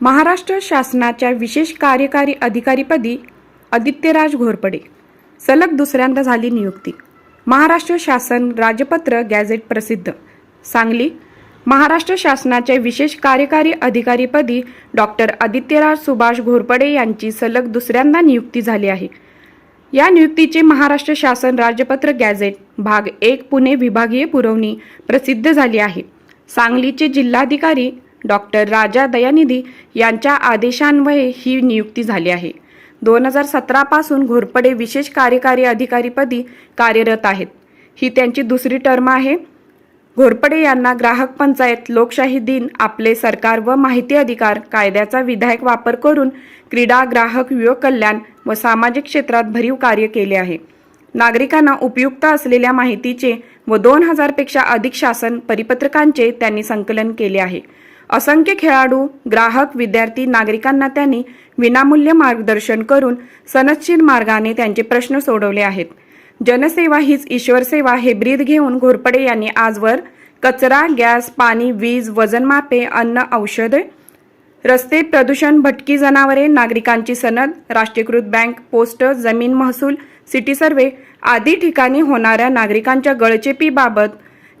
महाराष्ट्र शासनाच्या विशेष कार्यकारी अधिकारीपदी आदित्यराज घोरपडे. सलग दुसऱ्यांदा झाली नियुक्ती. महाराष्ट्र शासन राजपत्र गॅझेट प्रसिद्ध. सांगली महाराष्ट्र शासनाच्या विशेष कार्यकारी अधिकारीपदी डॉक्टर आदित्यराज सुभाष घोरपडे यांची सलग दुसऱ्यांदा नियुक्ती झाली आहे. या नियुक्तीचे महाराष्ट्र शासन राजपत्र गॅझेट भाग एक पुणे विभागीय पुरवणी प्रसिद्ध झाली आहे. सांगलीचे जिल्हाधिकारी डॉक्टर राजा दयानिधी यांच्या आदेशान्वये ही नियुक्ती झाली आहे. दोन हजार सतरापासून घोरपडे विशेष कार्यकारी अधिकारीपदी कार्यरत आहेत. ही त्यांची दुसरी टर्म आहे. घोरपडे यांना ग्राहक पंचायत लोकशाही दिन आपले सरकार व माहिती अधिकार कायद्याचा विधायक वापर करून क्रीडा ग्राहक युवक कल्याण व सामाजिक क्षेत्रात भरीव कार्य केले आहे. नागरिकांना उपयुक्त असलेल्या माहितीचे व दोन हजारपेक्षा अधिक शासन परिपत्रकांचे त्यांनी संकलन केले आहे. असंख्य खेळाडू ग्राहक विद्यार्थी नागरिकांना त्यांनी विनामूल्य मार्गदर्शन करून सनदशीर मार्गाने त्यांचे प्रश्न सोडवले आहेत. जनसेवा हीच ईश्वर सेवा हे ब्रीद घेऊन घोरपडे यांनी आजवर कचरा गॅस पाणी वीज वजनमापे अन्न औषधे रस्ते प्रदूषण भटकी जनावरे नागरिकांची सनद राष्ट्रीयकृत बँक पोस्ट जमीन महसूल सिटी सर्वे आदी ठिकाणी होणाऱ्या नागरिकांच्या गळचेपीबाबत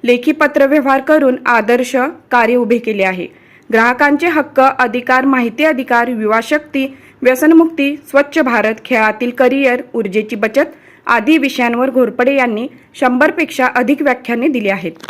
लेखी पत्रव्यवहार करून आदर्श कार्य उभे केले आहे. ग्राहकांचे हक्क अधिकार माहिती अधिकार युवा शक्ती व्यसनमुक्ती स्वच्छ भारत खेळातील करिअर ऊर्जेची बचत आदी विषयांवर घोरपडे यांनी शंभरपेक्षा अधिक व्याख्याने दिली आहेत.